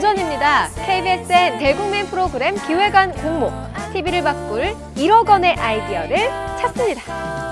전 입니다. KBS의 대국민 프로그램 기획안 공모, TV를 바꿀 1억 원의 아이디어를 찾습니다.